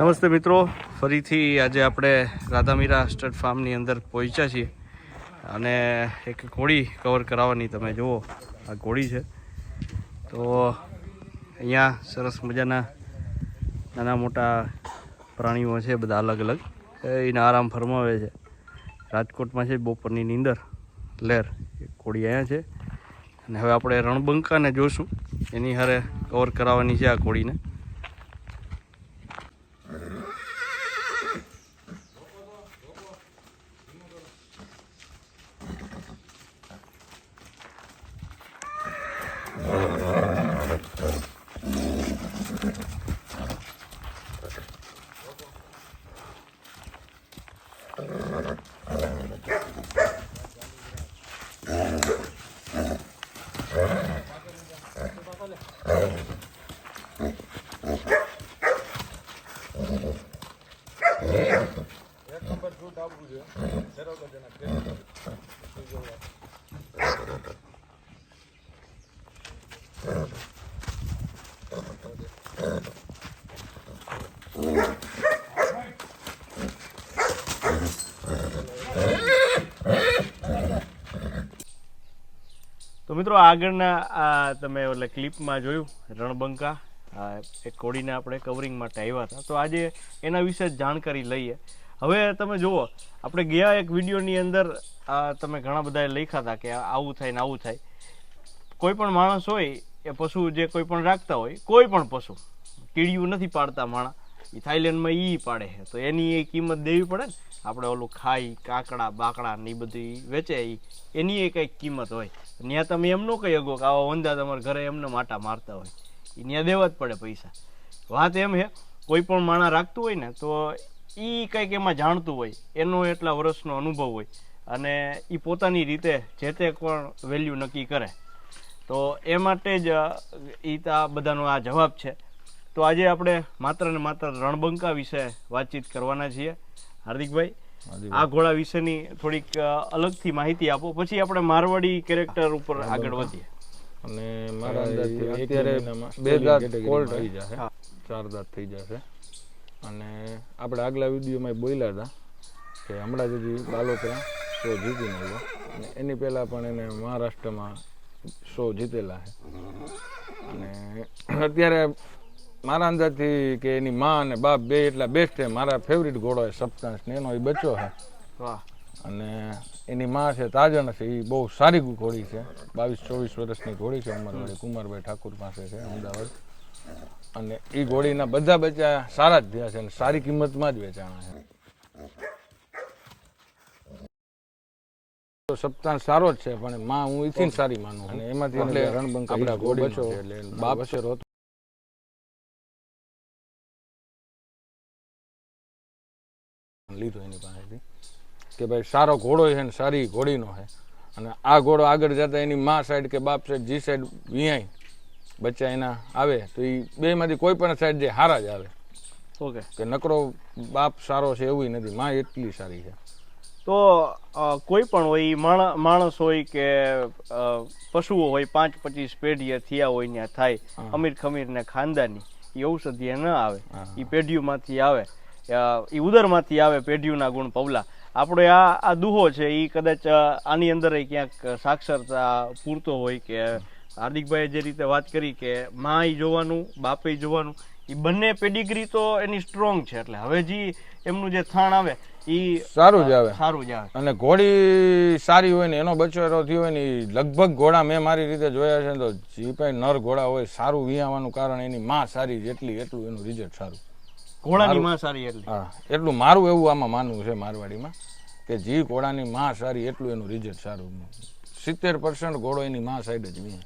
નમસ્તે મિત્રો. ફરીથી આજે આપણે રાધામીરા સ્ટડ ફાર્મની અંદર પહોંચ્યા છીએ. અને એક ઘોડી કવર કરાવવાની તમે જુઓ, આ ઘોડી છે. તો અહીંયા સરસ મજાના નાના મોટા પ્રાણીઓ છે, બધા અલગ અલગ. એને આરામ ફરમાવે છે. રાજકોટમાં છે, બપોરની નીંદર લેર એ ઘોડી અહીંયા છે. અને હવે આપણે રણબંકાને જોઈશું એની હારે કવર કરાવવાની છે આ ઘોડીને તો મિત્રો, આગળના, આ તમે એટલે ક્લિપમાં જોયું, રણબંકા એક કોડીને આપણે કવરિંગ માટે આવ્યા હતા. તો આજે એના વિશે જ જાણકારી લઈએ. હવે તમે જુઓ, આપણે ગયા એક વિડીયોની અંદર તમે ઘણા બધાએ લખ્યા હતા કે આવું થાય ને આવું થાય. કોઈ પણ માણસ હોય, એ પશુ જે કોઈ પણ રાખતા હોય, કોઈ પણ પશુ, કીડિયું નથી પાડતા માણા. એ થાઈલેન્ડમાં ઈ પાડે છે. તો એની એ કિંમત દેવી પડે ને? આપણે ઓલું ખાઈ, કાકડા, બાકડા ને એ બધી વેચે એ એની એ કંઈક કિંમત હોય. ત્યાં તમે એમ ન કહી શકો કે આવા વંદા તમારા ઘરે એમને માટા મારતા હોય. એ ત્યાં દેવા જ પડે પૈસા. વાત એમ છે, કોઈ પણ માણા રાખતું હોય ને, તો એ કંઈક એમાં જાણતું હોય. એનો એટલા વર્ષનો અનુભવ હોય. અને એ પોતાની રીતે જે તે પણ વેલ્યુ નક્કી કરે. તો એ માટે જ એ આ બધાનો આ જવાબ છે. તો આજે આપણે માત્ર ને માત્ર રણબંકા વિશે વાતચીત કરવાના છીએ. હાર્દિકભાઈ આ ઘોડા વિશેની થોડીક અલગથી માહિતી આપો. પછી આપણે મારવાડી કેરેક્ટર ઉપર આગળ વધીએ. અને મારા અંદાજથી અત્યારે બે દાંત કોલ્ડ થઈ જશે. ચાર દાંત થઈ જશે. અને આપણે આગલા વિડીયોમાં બોલ્યા હતા કે હમણાં જ હજી બાલોતરા શો જીતી આવ્યો અને એની પહેલાં પણ એને મહારાષ્ટ્રમાં શો જીતેલા છે. અને અત્યારે મારા અંદાજથી કે એની માં અને બાપ બે એટલા બેસ્ટ છે. મારા ફેવરિટ ઘોડો છે સપ્તાંશ ને એનો એ બચ્ચો છે. વાહ. અને એની માં છે તાજણ છે એ બહુ સારી ઘોડી છે. બાવીસ ચોવીસ વર્ષની ઘોડી છે ઉંમરવાળી કુમારભાઈ ઠાકુર પાસે છે અમદાવાદ. અને એ ઘોડીના બધા બચ્ચા સારા જ થયા છે અને સારી કિંમતમાં જ વેચાણા છે. તો સપ્તાહ સારો જ છે પણ માં હું ઈથી સારી માનું અને એમાંથી એટલે રણબંકા આપણા ઘોડી એટલે બાપ બાપ છે લીધો એની પાસેથી કે ભાઈ સારો ઘોડો છે ને સારી ઘોડીનો છે. અને આ ઘોડો આગળ જતા એની મા સાઈડ કે બાપ સાઈડ જી સાઈડ વિયાય બચ્ચા એના આવે તો એ બેમાંથી કોઈ પણ સાઈડ જે હારા જ આવે. ઓકે. કે નકરો બાપ સારો છે એવું નથી માં એટલી સારી છે. તો કોઈ પણ હોય માણસ હોય કે પશુઓ હોય પાંચ પચીસ પેઢીએ થયા હોય ત્યાં થાય. અમીર ખમીર ને ખાનદાની એ ઔષધિ ન આવે એ પેઢીઓમાંથી આવે. એ ઉદરમાંથી આવે પેઢીઓના ગુણ પવલા. આપણે આ આ દુહો છે એ કદાચ આની અંદર ક્યાંક સાક્ષરતા પૂરતો હોય કે હાર્દિકભાઈએ જે રીતે વાત કરી કે માં જોવાનું બાપે જોવાનું એ બંને પેડિગ્રી તો એની સ્ટ્રોંગ છે. એટલે હવે જે એમનું જે થાણ આવે એ સારું જ આવે. સારું જ આવે. અને ઘોડી સારી હોય ને એનો એનો થયો હોય ને લગભગ ઘોડા મેં મારી રીતે જોયા છે ને તો જે પણ નર ઘોડા હોય સારું વિયાવાનું કારણ એની માં સારી જેટલી એટલું એનું રિઝલ્ટ સારું. ઘોડાની માં સારી એટલી. હા એટલું મારું એવું આમાં માનવું છે મારવાડીમાં કે જે ઘોડાની માં સારી એટલું એનું રિઝલ્ટ સારું. સિત્તેર પર્સન્ટ ઘોડો એની માં સાઈડ જ વીએ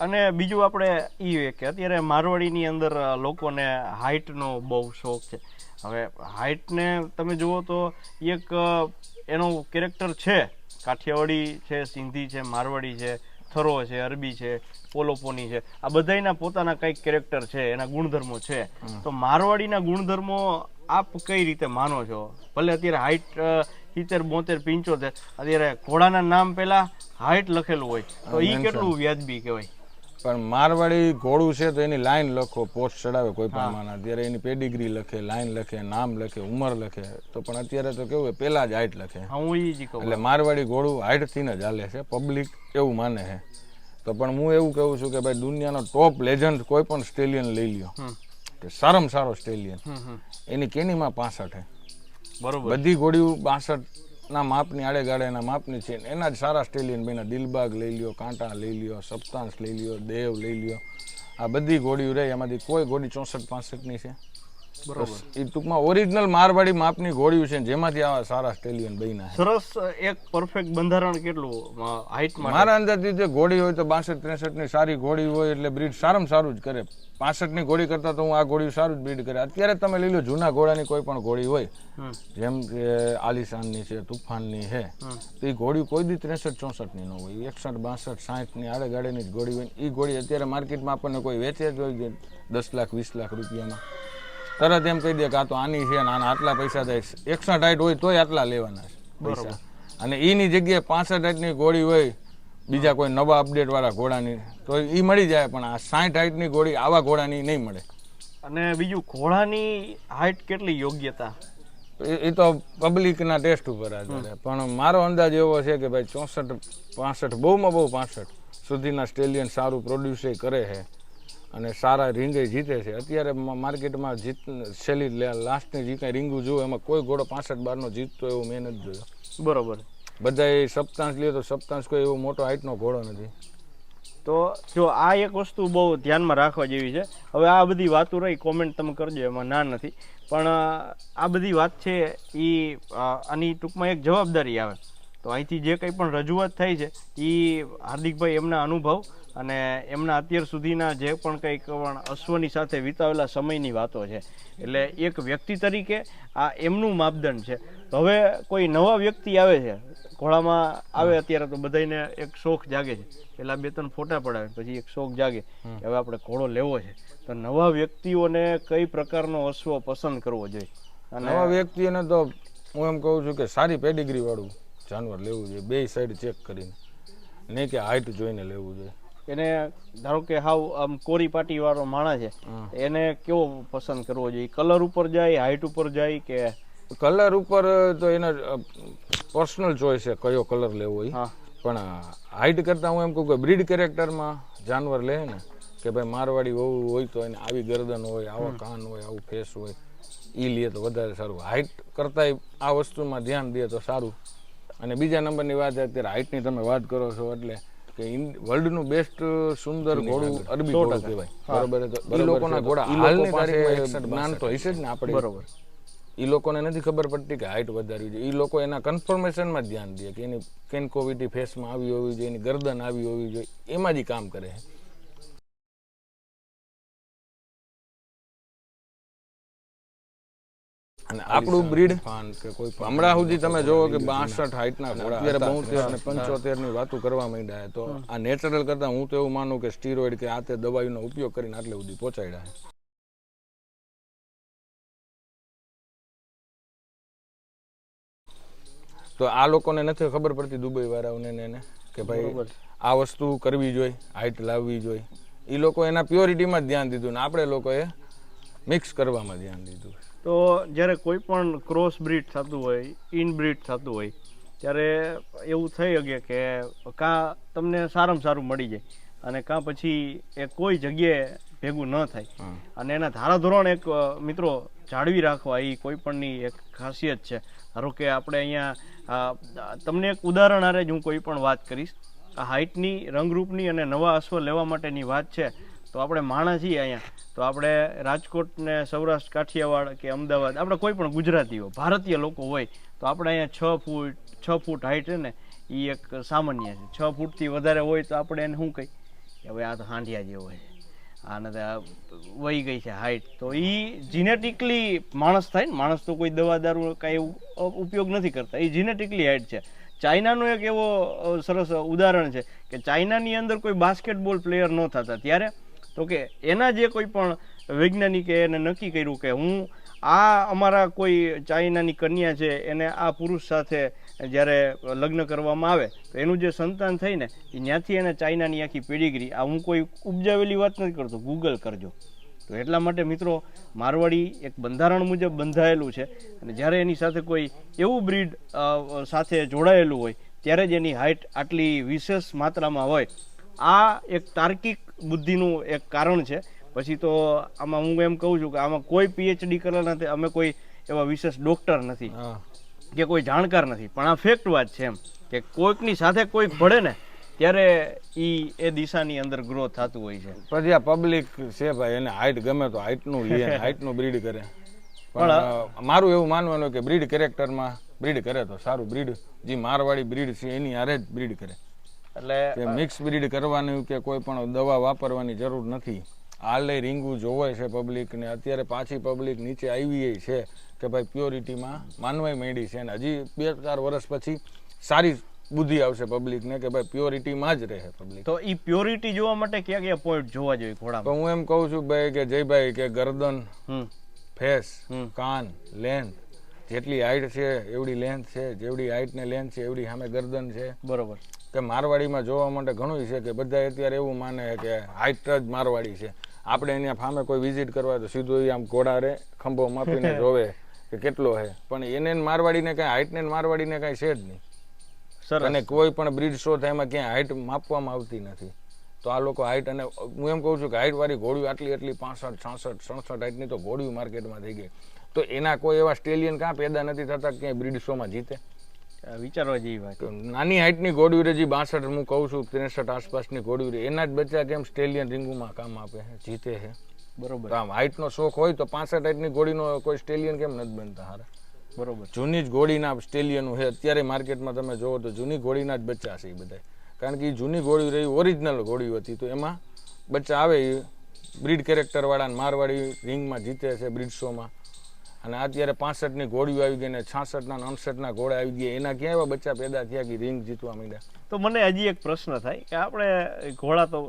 અને બીજું આપણે એ કે અત્યારે મારવાડીની અંદર લોકોને હાઇટનો બહુ શોખ છે. હવે હાઇટને તમે જુઓ તો એક એનો કેરેક્ટર છે. કાઠિયાવાડી છે સિંધી છે મારવાડી છે. થરો છે અરબી છે પોલોપોની છે. આ બધાયના પોતાના કંઈક કેરેક્ટર છે એના ગુણધર્મો છે. તો મારવાડીના ગુણધર્મો આપ કઈ રીતે માનો છો? ભલે અત્યારે હાઇટ સિત્તેર બોતેર પંચોતેર અત્યારે ઘોડાના નામ પહેલા હાઇટ લખેલું હોય. તો એ કેટલું વ્યાજબી કહેવાય? પણ મારવાડી ઘોડું છે તો એની લાઈન લખો પોસ્ટ ચડાવે કોઈ પણ માના અત્યારે એની પેડિગ્રી લખે લાઈન લખે નામ લખે ઉંમર લખે. તો પણ અત્યારે તો કેવું પહેલા જ હાઈટ લખે. હું એટલે મારવાડી ઘોડું હાઈટથી જ હાલે છે પબ્લિક એવું માને છે. તો પણ હું એવું કહું છું કે ભાઈ દુનિયાનો ટોપ લેજન્ડ કોઈ પણ સ્ટેલિયન લઈ લ્યો. કે સારામાં સારો સ્ટેલિયન એની કેનીમાં પાસઠ છે બરોબર. બધી ઘોડીઓ બાસઠ ના, માપની આડેગાડે એના માપની છે. એના જ સારા સ્ટેલિયન બન્યા દિલબાગ લઈ લ્યો, કાંટા લઈ લ્યો, સપ્તાંશ લઈ લ્યો, દેવ લઈ લ્યો. આ બધી ઘોડીઓ રહે એમાંથી કોઈ ઘોડી ચોસઠ પાસઠની છે. બરોબર. એ ટૂંકમાં ઓરિજિનલ મારવાડી માપની ઘોડીઓ છે જેમાંથી આવા સારા સ્ટેલિયન બન્યા સરસ એક પરફેક્ટ બંધારણ કેટલું હાઈટ મારા અંદાજથી જે ઘોડી હોય તો બાસઠ ત્રેસઠની સારી ઘોડી હોય એટલે બ્રીડ સારામાં સારું જ કરે. પાસઠની ઘોડી કરતા તો હું આ ઘોડી સારું જ બ્રીડ કરે. અત્યારે તમે લઈ લો જૂના ઘોડાની કોઈ પણ ઘોડી હોય જેમ કે આલિશાનની છે તુફાનની છે તો એ ઘોડી કોઈ દી ત્રેસઠ ચોસઠની ન હોય. એકસઠ બાસઠ સાઠની આડે ગાડેની જ ઘોડી હોય એ ઘોડી અત્યારે માર્કેટમાં આપણને કોઈ વેચે જ હોય દસ લાખ વીસ લાખ રૂપિયામાં. તરત એમ કહી દે કે આ તો આની છે ને આના આટલા પૈસા થાય. એકસઠ હાઈટ હોય તોય આટલા લેવાના છે પૈસા. અને એની જગ્યાએ પાસઠ હાઈટની ગોળી હોય બીજા કોઈ નવા અપડેટવાળા ઘોડાની તો એ મળી જાય પણ આ સાઠ હાઈટની ગોળી આવા ઘોડાની નહીં મળે. અને બીજું ઘોડાની હાઈટ કેટલી યોગ્યતા? એ એ તો પબ્લિકના ટેસ્ટ ઉપર આધારે. પણ મારો અંદાજ એવો છે કે ભાઈ ચોસઠ પાસઠ બહુમાં બહુ પાસઠ સુધીના સ્ટેલિયન સારું પ્રોડ્યુસ કરે છે. અને સારા રીંગે જીતે છે. અત્યારે માર્કેટમાં જીત છેલ્લી લાસ્ટની જે કાંઈ રીંગું જોયું એમાં કોઈ ઘોડો પાસઠ બારનો જીતતો એવું મેં નથી જોયો. બરોબર. બધાએ સપ્તાંશ લ્યો તો સપ્તાંશ કોઈ એવો મોટો હાઇટનો ઘોડો નથી. તો જો આ એક વસ્તુ બહુ ધ્યાનમાં રાખવા જેવી છે. હવે આ બધી વાતો રહી કોમેન્ટ તમે કરજો એમાં ના નથી. પણ આ બધી વાત છે એ આની ટૂંકમાં એક જવાબદારી આવે. તો અહીંથી જે કંઈ પણ રજૂઆત થઈ છે એ હાર્દિકભાઈ એમના અનુભવ અને એમના અત્યાર સુધીના જે પણ કંઈક પણ અશ્વની સાથે વિતાવેલા સમયની વાતો છે. એટલે એક વ્યક્તિ તરીકે આ એમનું માપદંડ છે. તો હવે કોઈ નવા વ્યક્તિ આવે છે ઘોડામાં આવે અત્યારે તો બધાને એક શોખ જાગે છે. પેલા બે ત્રણ ફોટા પડાવે પછી એક શોખ જાગે કે હવે આપણે ઘોડો લેવો છે. તો નવા વ્યક્તિઓને કઈ પ્રકારનો અશ્વ પસંદ કરવો જોઈએ? નવા વ્યક્તિને તો હું એમ કહું છું કે સારી પેડિગ્રી વાળું જાનવર લેવું જોઈએ બે સાઈડ ચેક કરીને. નહીં કે હાઈટ જોઈને લેવું જોઈએ. એને ધારો કે હાવ આમ કોરી પાટી વાળો માણસ છે. એને કેવો પસંદ કરવો જોઈએ? કલર ઉપર જાય હાઈટ ઉપર જાય કે? કલર ઉપર તો એને પર્સનલ ચોઈસ છે કયો કલર લેવો એ હા. પણ હાઈટ કરતાં હું એમ કહું કે બ્રીડ કેરેક્ટરમાં જાનવર લે ને કે ભાઈ મારવાડી વહુ હોય તો એને આવી ગરદન હોય આવા કાન હોય આવું ફેસ હોય એ લે તો વધારે સારું. હાઈટ કરતાંય આ વસ્તુમાં ધ્યાન દે તો સારું. અને બીજા નંબરની વાત અત્યારે હાઈટની તમે વાત કરો છો એટલે કે વર્લ્ડનું બેસ્ટ સુંદર ઘોડું અરબી ઘોડું કહેવાય. બરોબર એ લોકોના ઘોડા. હાલની તારીખમાં જ્ઞાન તો હશે જ ને આપણે. બરોબર. એ લોકોને નથી ખબર પડતી કે હાઇટ વધારવી જોઈએ. એ લોકો એના કન્ફર્મેશનમાં જ ધ્યાન દે કે એની કેન્કોવિટી ફેસમાં આવી હોવી જોઈએ એની ગરદન આવી હોવી જોઈએ. એમાં જ કામ કરે છે. અને આપણું બ્રીડ હમણાં સુધી તમે જોવો કે બાસઠ હાઈટના ઘોડા અત્યારે બોતેર અને પંચોતેરની વાતો કરવા માંડ્યા તો આ નેચરલ કરતા હું તો એવું માનું કે સ્ટીરોઇડ કે આ તે દવાઈનો ઉપયોગ કરીને આટલે સુધી પહોંચાડ્યા છે. તો આ લોકોને નથી ખબર પડતી દુબઈ વાળાઓને એને કે ભાઈ આ વસ્તુ કરવી જોઈએ હાઈટ લાવવી જોઈએ. એ લોકો એના પ્યોરિટીમાં જ ધ્યાન દીધું ને આપણે લોકોએ મિક્સ કરવામાં ધ્યાન દીધું તો જ્યારે કોઈ પણ ક્રોસ બ્રીડ થતું હોય ઇન બ્રીડ થતું હોય ત્યારે એવું થઈ શકે કે કાં તમને સારામાં સારું મળી જાય અને કાં પછી એ કોઈ જગ્યાએ ભેગું ન થાય. અને એના ધારાધોરણ એક મિત્રો જાળવી રાખવા એ કોઈ પણની એક ખાસિયત છે. ધારો કે આપણે અહીંયા તમને એક ઉદાહરણ આરે જ હું કોઈ પણ વાત કરીશ. આ હાઇટની રંગરૂપની અને નવા અશ્વ લેવા માટેની વાત છે. તો આપણે માણસ છીએ અહીંયા. તો આપણે રાજકોટ ને સૌરાષ્ટ્ર, કાઠિયાવાડ કે અમદાવાદ, આપણે કોઈ પણ ગુજરાતીઓ, ભારતીય લોકો હોય, તો આપણે અહીંયા છ ફૂટ છ ફૂટ હાઈટ છે ને એ એક સામાન્ય છે. છ ફૂટથી વધારે હોય તો આપણે એને શું કહી કે હવે આ તો હાંડિયા જેવો છે. આને વહી ગઈ છે હાઈટ તો એ જીનેટિકલી માણસ થાય ને, માણસ તો કોઈ દવા દારૂ કાંઈ ઉપયોગ નથી કરતા. એ જીનેટિકલી હાઈટ છે. ચાઇનાનું એક એવો સરસ ઉદાહરણ છે કે ચાઇનાની અંદર કોઈ બાસ્કેટબોલ પ્લેયર ન થતા. ત્યારે તો કે એના જે કોઈ પણ વૈજ્ઞાનિકે એને નક્કી કર્યું કે હું આ અમારા કોઈ ચાઇનાની કન્યા છે, એને આ પુરુષ સાથે જ્યારે લગ્ન કરવામાં આવે, તો એનું જે સંતાન થઈને એ ત્યાંથી એને ચાઇનાની આખી પેડિગ્રી, આ હું કોઈ ઉપજાવેલી વાત નથી કરતો ગૂગલ કરજો. તો એટલા માટે મિત્રો, મારવાડી એક બંધારણ મુજબ બંધાયેલું છે અને જ્યારે એની સાથે કોઈ એવું બ્રીડ સાથે જોડાયેલું હોય, ત્યારે જ એની હાઇટ આટલી વિશેષ માત્રામાં હોય આ એક તાર્કિક બુદ્ધિનું એક કારણ છે. પછી તો આમાં હું એમ કહું છું કે આમાં કોઈ પીએચડી કરેલા નથી અમે કોઈ એવા વિશેષ ડોક્ટર નથી કે કોઈ જાણકાર નથી. પણ આ ફેક્ટ વાત છે એમ કે કોઈકની સાથે કોઈક ભળે ને ત્યારે ઈ એ દિશાની અંદર ગ્રો થતું હોય છે. પછી આ પબ્લિક છે ભાઈ એને હાઈટ ગમે તો હાઈટનું લે હાઈટનું બ્રીડ કરે. પણ મારું એવું માનવાનું કે બ્રીડ કેરેક્ટરમાં બ્રીડ કરે તો સારું. બ્રીડ જે મારવાળી બ્રીડ છે એની હારે જ બ્રીડ કરે. એટલે મિક્સ બ્રીડ કરવાનું કે કોઈ પણ દવા વાપરવાની જરૂર નથી. હાલે રીંગું જોવે છે પબ્લિકને અત્યારે પાછી પબ્લિક નીચે આવી છે કે ભાઈ પ્યોરિટીમાં માનવાય માંડી છે અને હજી બે ચાર વર્ષ પછી સારી બુદ્ધિ આવશે પબ્લિકને કે ભાઈ પ્યોરિટીમાં જ રહે પબ્લિક તો એ પ્યોરિટી જોવા માટે કયા કયા પોઈન્ટ જોવા જોઈએ તો હું એમ કહું છું ભાઈ કે જયભાઈ કે ગરદન ફેસ. કાન લેન્થ જેટલી હાઈટ છે એવડી લેન્થ છે જેવડી હાઈટ ને લેન્થ છે એવડી સામે ગરદન છે. બરોબર. કે મારવાડીમાં જોવા માટે ઘણું છે કે બધા અત્યારે એવું માને કે હાઈટ જ મારવાડી છે. આપણે અહીંયા ફામે કોઈ વિઝિટ કરવા તો સીધું આમ ઘોડા રે ખંભો માપીને જોવે કે કેટલો છે પણ એને મારવાડીને કાંઈ હાઈટને મારવાડીને કાંઈ છે જ નહીં. સર અને કોઈ પણ બ્રિડ શો થાય એમાં ક્યાંય હાઈટ માપવામાં આવતી નથી. તો આ લોકો હાઈટ અને હું એમ કહું છું કે હાઈટવાળી ઘોડીઓ આટલી આટલી પાસઠ છાસઠ સડસઠ હાઈટની તો ઘોડીઓ માર્કેટમાં થઈ ગઈ. તો એના કોઈ એવા સ્ટેલિયન કાં પેદા નથી થતા ક્યાંય બ્રિડ શોમાં જીતે? વિચારવા જેવી વાત નાની હાઈટની ગોળી રે જે બાસઠ હું કહું છું ત્રેસઠ આસપાસની ગોળી રે એના જ બચ્ચા કેમ સ્ટેલિયન રિંગુમાં કામ આપે છે જીતે છે. બરોબર. આમ હાઈટનો શોખ હોય તો પાસઠ હાઈટની ઘોડીનો કોઈ સ્ટેલિયન કેમ નથી બનતા હારા? બરોબર. જૂની જ ઘોડીના સ્ટેલિયનો છે અત્યારે માર્કેટમાં તમે જોવો તો જૂની ઘોડીના જ બચ્ચા છે એ બધા કારણ કે એ જૂની ઘોડી રહી ઓરિજિનલ ઘોડી હતી તો એમાં બચ્ચા આવે એ બ્રીડ કેરેક્ટરવાળા મારવાડી રિંગમાં જીતે છે બ્રીડ શોમાં. અને અત્યારે પાસઠની ઘોડીઓ આવી ગઈ ને છાસઠના અડસઠના ઘોડા આવી ગયા. એના ક્યાં એવા બચ્ચા પેદા થયા કે રિંગ જીતવા માંડ્યા? તો મને હજી એક પ્રશ્ન થાય કે આપણે ઘોડા તો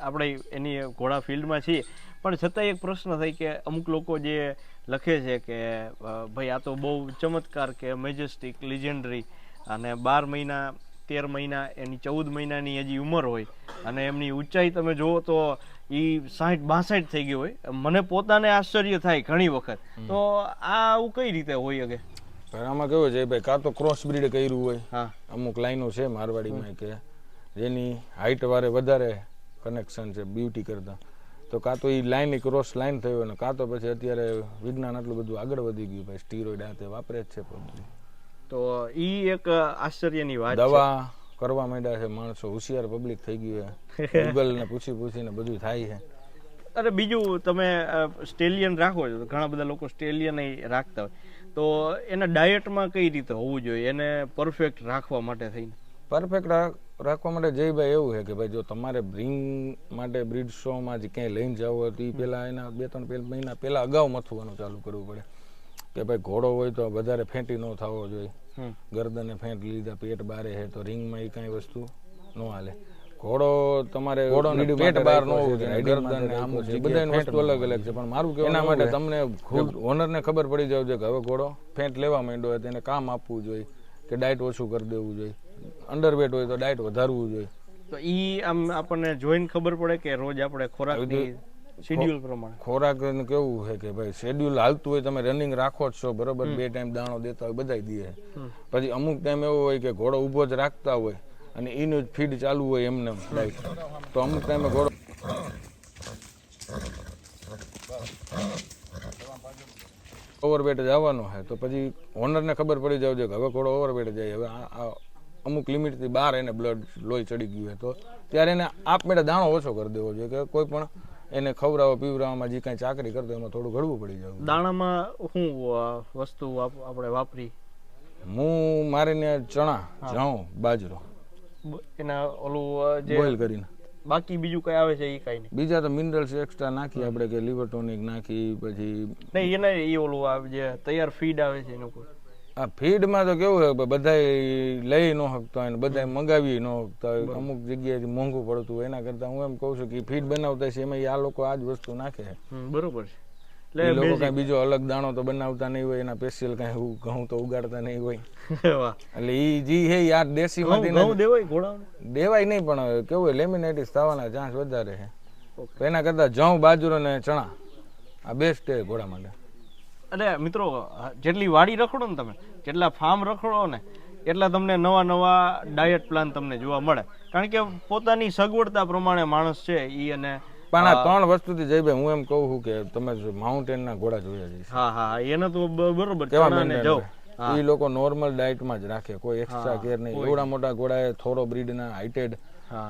આપણે એની ઘોડા ફિલ્ડમાં છીએ, પણ છતાં એક પ્રશ્ન થાય કે અમુક લોકો જે લખે છે કે ભાઈ આ તો બહુ ચમત્કાર કે મેજેસ્ટિક, લિજેન્ડરી અને બાર મહિના તેર મહિના એની ચૌદ મહિનાની હજી ઉંમર હોય અને એમની ઊંચાઈ તમે જુઓ તો એ સાઠ બાસઠ થઈ ગઈ હોય. મને પોતાને આશ્ચર્ય થાય ઘણી વખત. તો આ આવું કઈ રીતે હોય અગે? આમાં કેવું છે ભાઈ કાં તો ક્રોસ બ્રીડ કર્યું હોય. હા. અમુક લાઈનો છે મારવાડીમાં કે જેની હાઈટ વારે વધારે કનેક્શન છે બ્યુટી કરતાં. તો કાં તો એ લાઈન ક્રોસ લાઈન થયો ને કાં તો પછી અત્યારે વિજ્ઞાન આટલું બધું આગળ વધી ગયું ભાઈ સ્ટીરોઇડ આ તે વાપરે જ છે public. તો ઈ એક આશ્ચર્યની વાત દવા કરવા માંડ્યા છે માણસો હોશિયાર પબ્લિક થઈ ગયું છે. ગૂગલ ને પૂછી પૂછીને બધું થાય છે. અરે બીજું તમે સ્ટેલિયન રાખો છો તો ઘણા બધા લોકો સ્ટેલિયન રાખતા હોય. તો એના ડાયટમાં કઈ રીતે હોવું જોઈએ? એને પરફેક્ટ રાખવા માટે થઈને. પરફેક્ટ રાખવા માટે જયભાઈ એવું છે કે ભાઈ જો તમારે બ્રિંગ માટે બ્રિડ શોમાં જ ક્યાંય લઈને જવું હોય તો એ પહેલાં એના બે ત્રણ મહિના પહેલાં અગાઉ મથવાનું ચાલુ કરવું પડે. કે ભાઈ ઘોડો હોય તો વધારે ફેંટી ન થવો જોઈએ. ગરદને ફેંટ લીધા પેટ બારે હે તો રિંગમાં એ કાંઈ વસ્તુ ન હાલે. ઘોડો તમારે ઘોડો પેટ બહાર ન હોવું જોઈએ ગરદન આમ બધાની વસ્તુ અલગ અલગ છે પણ મારું કહેવું એના માટે તમને ખુદ ઓનરને ખબર પડી જવું છે કે હવે ઘોડો ફેંટ લેવા માંડ્યો હોય તેને કામ આપવું જોઈએ કે ડાયટ ઓછું કરી દેવું જોઈએ. અંડરવેટ હોય તો ડાયટ વધારવું જોઈએ. તો ઈ આમ આપણને જોઈને ખબર પડે કે રોજ આપણે ખોરાકની શેડ્યુલ પ્રમાણે. ખોરાક કેવું છે કે ભાઈ શેડ્યુલ હાલતું હોય તમે રનિંગ રાખો જ છો બરોબર? બે ટાઈમ દાણો દેતા હોય બધાય દે પછી અમુક ટાઈમ એવો હોય કે ઘોડો ઊભો જ રાખતા હોય અને એનું જ ફીડ ચાલુ હોય એમને તો અમુક ટાઈમે ઘોડો ઓવરવેટ જવાનો છે તો પછી ઓનરને ખબર પડી જાવ કે હવે ઘોડો ઓવરવેટ જાય. હવે આ અમુક લિમિટથી બહાર એને બ્લડ લોહી ચડી ગયું હોય તો ત્યારે એને આપમેળે દાણો ઓછો કરી દેવો જોઈએ કે કોઈ પણ એને ખવડાવો પીવડાવવામાં જે કાંઈ ચાકરી કરતો એમાં થોડું ઘડવું પડી જાય. દાણામાં શું વસ્તુ આપણે વાપરી? હું મારીને ચણા જાઉં બાજરો. એના ઓલું જે બોઇલ કરીને. બાકી બીજું કઈ આવે છે એ કઈ નહીં? બીજા તો મિનરલ્સ એક્સ્ટ્રા નાખી આપણે કે લિવર ટોનિક નાખી પછી નહીં એને એ ઓલું જે તૈયાર ફીડ આવે છે એનું કોઈ? આ ફીડમાં તો કેવું હોય બધા લઈ ન શકતા હોય બધા મંગાવી ન શકતા હોય. અમુક જગ્યાએથી મોંઘું પડતું હોય. એના કરતાં હું એમ કહું છું કે ફીડ બનાવતા છે એમાં આ લોકો આ જ વસ્તુ નાખે. બરોબર છે. લોકો કઈ બીજો અલગ દાણો તો બનાવતા નહીં હોય એના સ્પેશિયલ કઈ ઘઉં તો ઉગાડતા નહીં હોય. એટલે ઈ જી હે યાર દેશી માંથી દેવાય નહીં પણ કેવું હોય લેમિનેટિસ થવાના ચાન્સ વધારે છે. એના કરતા જઉં બાજરો ને ચણા. આ બેસ્ટ છે ઘોડા માટે. અને મિત્રો જેટલી વાડી રખડો ને તમે જેટલા ફાર્મ રખડો ને એટલા તમને નવા નવા ડાયટ પ્લાન તમને જોવા મળે. કારણ કે પોતાની સગવડતા પ્રમાણે માણસ છે એ અને પણ આ ત્રણ વસ્તુથી જયભાઈ હું એમ કહું છું કે તમે માઉન્ટેનના ઘોડા જોયા છે. હા હા એને તો બરોબર કેવા જવ? ઈ લોકો નોર્મલ ડાયટમાં જ રાખે કોઈ એક્સ્ટ્રા કેર નહીં. એવડા મોટા ઘોડા એ થોરો બ્રીડના હાઇટેડ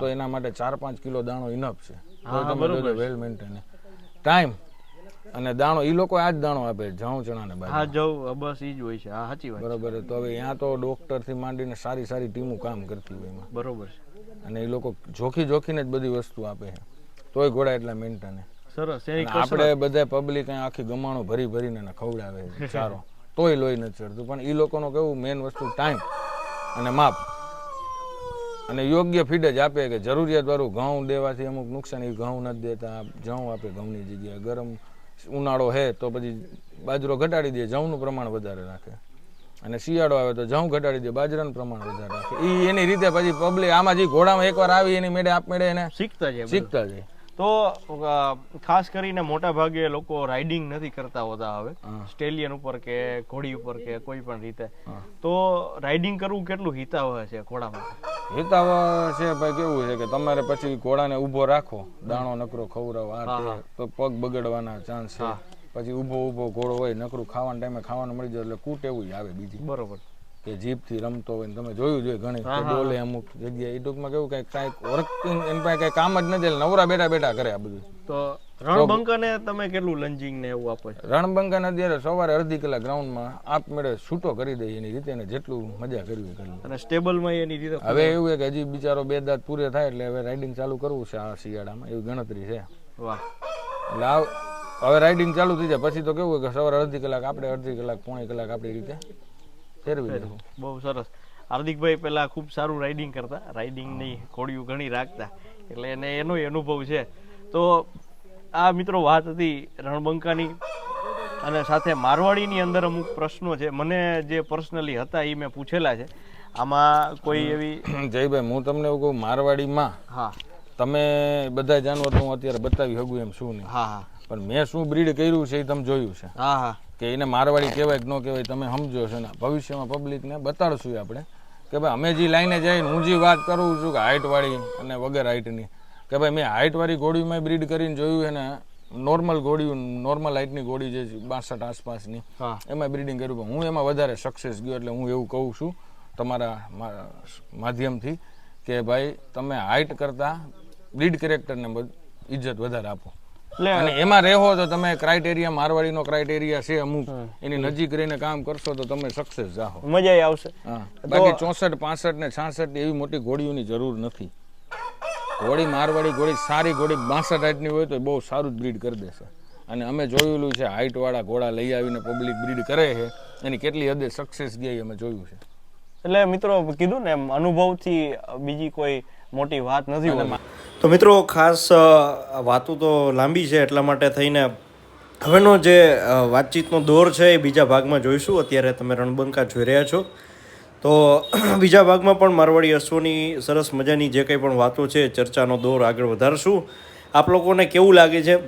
તો એના માટે ચાર પાંચ કિલો દાણો ઇનફ છે. હા, તો તમે વેલ મેન્ટેન ટાઈમ અને દાણો ઈ લોકો આ જ દાણો આપે જઉં ચણા ને બાજુ. હા જવ બસ ઈ જ હોય છે હા સાચી વાત બરોબર તો હવે ત્યાં તો ડોક્ટરથી માંડીને સારી સારી ટીમો કામ કરતી હોય એમાં. બરોબર છે. અને એ લોકો જોખી જોખીને જ બધી વસ્તુ આપે છે. તોય ઘોડા એટલા મેન્ટેન. સરસ આપણે બધા પબ્લિક આખી ગમાણો ભરી ભરીને ખવડાવે છે સારો તોય લોહી નથી ચડતું પણ એ લોકોનો કેવું મેઇન વસ્તુ ટાઈમ અને માપ. અને યોગ્ય ફીડ જ આપે કે જરૂરિયાત વાળું ઘઉં દેવાથી અમુક નુકસાન એ ઘઉં નથી દેતા જઉં આપે ઘઉંની જગ્યાએ ગરમ ઉનાળો હે તો પછી બાજરો ઘટાડી દે જવનું પ્રમાણ વધારે રાખે. અને શિયાળો આવે તો જઉં ઘટાડી દે બાજરાનું પ્રમાણ વધારે રાખે. એ એની રીતે પછી પબ્લિક આમાં જે ઘોડામાં એકવાર આવી એની મેળે આપ મેળે એને શીખતા જાય શીખતા જાય. તો ખાસ કરીને મોટા ભાગે લોકો રાઇડિંગ નથી કરતા હોતા હવે. સ્ટેલિયન ઉપર કે ઘોડી ઉપર કે કોઈ પણ રીતે. તો રાઇડિંગ કરવું કેટલું હિતાવહ છે ઘોડા માટે? હિતાવ છે ભાઈ કેવું છે કે તમારે પછી ઘોડાને ઊભો રાખો. દાણો નકરો ખવડાવો આ તે. પગ બગડવાના ચાન્સ છે. પછી ઊભો ઊભો ઘોડો હોય નકરું ખાવાના ટાઈમે ખાવાનું મળી જાય એટલે કૂટ એવું આવે બીજી. બરોબર. કે જીભથી રમતો હોય તમે જોયું જોઈએ ઘણી બોલે અમુક જગ્યાએ. એ ટૂંકમાં કેવું કઈ કાંઈક વર્કિંગ એમ પાસે કઈ કામ જ નથી નવરા બેઠા બેઠા કરે આ બધું. તો રણબંકાને તમે કેટલું લંજિંગ ને એવું આપો રણબંકાને અત્યારે સવારે અડધી કલાક ગ્રાઉન્ડમાં આપમેળે છૂટો કરી દે એની રીતે એને જેટલું મજા કરવી એ કરી લે. અને સ્ટેબલમાં એની રીતે હવે એવું છે કે હજી બિચારો બે દાંત પૂરે થાય એટલે હવે રાઇડિંગ ચાલુ કરવું છે આ શિયાળામાં એવી ગણતરી છે. વાહ. એટલે હવે રાઇડિંગ ચાલુ થઈ જાય. પછી તો કેવું કે સવારે અડધી કલાક આપણે અડધી કલાક પોણી કલાક આપણી રીતે ફેરવી દેવું બહુ સરસ. હાર્દિકભાઈ પહેલા ખૂબ સારું રાઇડિંગ કરતા. રાઇડિંગની ઘોડીઓ ઘણી રાખતા. એટલે એને એનો અનુભવ છે. તો આ મિત્રો વાત હતી રણબંકાની અને સાથે મારવાડીની અંદર અમુક પ્રશ્નો છે. મને જે પર્સનલી હતા એ મેં પૂછેલા છે. આમાં કોઈ એવી જયભાઈ હું તમને એવું કહું મારવાડીમાં હા. તમે બધા જાનવર તો હું અત્યારે બતાવી શકું એમ શું નહીં હા હા. પણ મેં શું બ્રીડ કર્યું છે એ તમે જોયું છે. હા હા. કે એને મારવાડી કહેવાય કે ન કહેવાય તમે સમજો છો ને. ભવિષ્યમાં પબ્લિકને બતાડશું આપણે. કે ભાઈ અમે જે લાઈને જઈને હું જે વાત કરું છું કે હાઇટવાળી અને વગર હાઇટની કે ભાઈ મેં હાઇટવાળી ગોળીમાં બ્રીડ કરીને જોયું એને નોર્મલ ગોળી નોર્મલ હાઇટની ગોળી જે છે બાસઠ આસપાસની એમાં બ્રીડિંગ કર્યું. પણ હું એમાં વધારે સક્સેસ ગયો એટલે હું એવું કહું છું તમારા માધ્યમથી કે ભાઈ તમે હાઇટ કરતાં બ્રીડ કેરેક્ટરને ઇજ્જત વધારે આપો. અને એમાં રહેવો તો તમે ક્રાઇટેરિયા મારવાડીનો ક્રાઇટેરિયા છે અમુક. એની નજીક રહીને કામ કરશો તો તમે સક્સેસ જાઓ મજા આવશે. બાકી ચોસઠ પાસઠ ને છાસઠ એવી મોટી ઘોડીઓની જરૂર નથી. ઘોડી મારવાડી ઘોડી સારી ઘોડી બાસઠ હાઈટની હોય તો બહુ સારું જ બ્રીડ કરી દેશે. અને અમે જોયેલું છે હાઈટ વાળા ઘોડા લઈ આવીને પબ્લિક બ્રીડ કરે છે. એની કેટલી હદે સક્સેસ ગઈ અમે જોયું છે. એટલે મિત્રો કીધું ને એમ અનુભવથી બીજી કોઈ મોટી વાત નથી હોતી તો મિત્રો ખાસ વાતો તો લાંબી છે એટલા માટે થઈને હવેનો જે વાતચીતનો દોર છે એ બીજા ભાગમાં જોઈશું. અત્યારે તમે રણબંકા જોઈ રહ્યા છો. તો બીજા ભાગમાં પણ મારવાડી અશ્વની સરસ મજાની જે કંઈ પણ વાતો છે ચર્ચાનો દોર આગળ વધારશું. આપ લોકોને કેવું લાગે છે?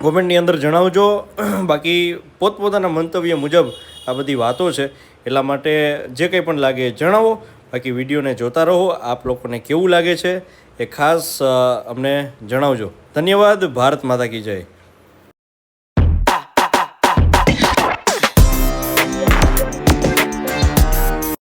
કોમેન્ટની અંદર જણાવજો. બાકી પોતપોતાના મંતવ્ય મુજબ આ બધી વાતો છે. એટલા માટે જે કંઈ પણ લાગે જણાવો. બાકી વિડીયોને જોતા રહો. આપ લોકોને કેવું લાગે છે એ ખાસ અમને જણાવજો. ધન્યવાદ. ભારત માતા કી જય.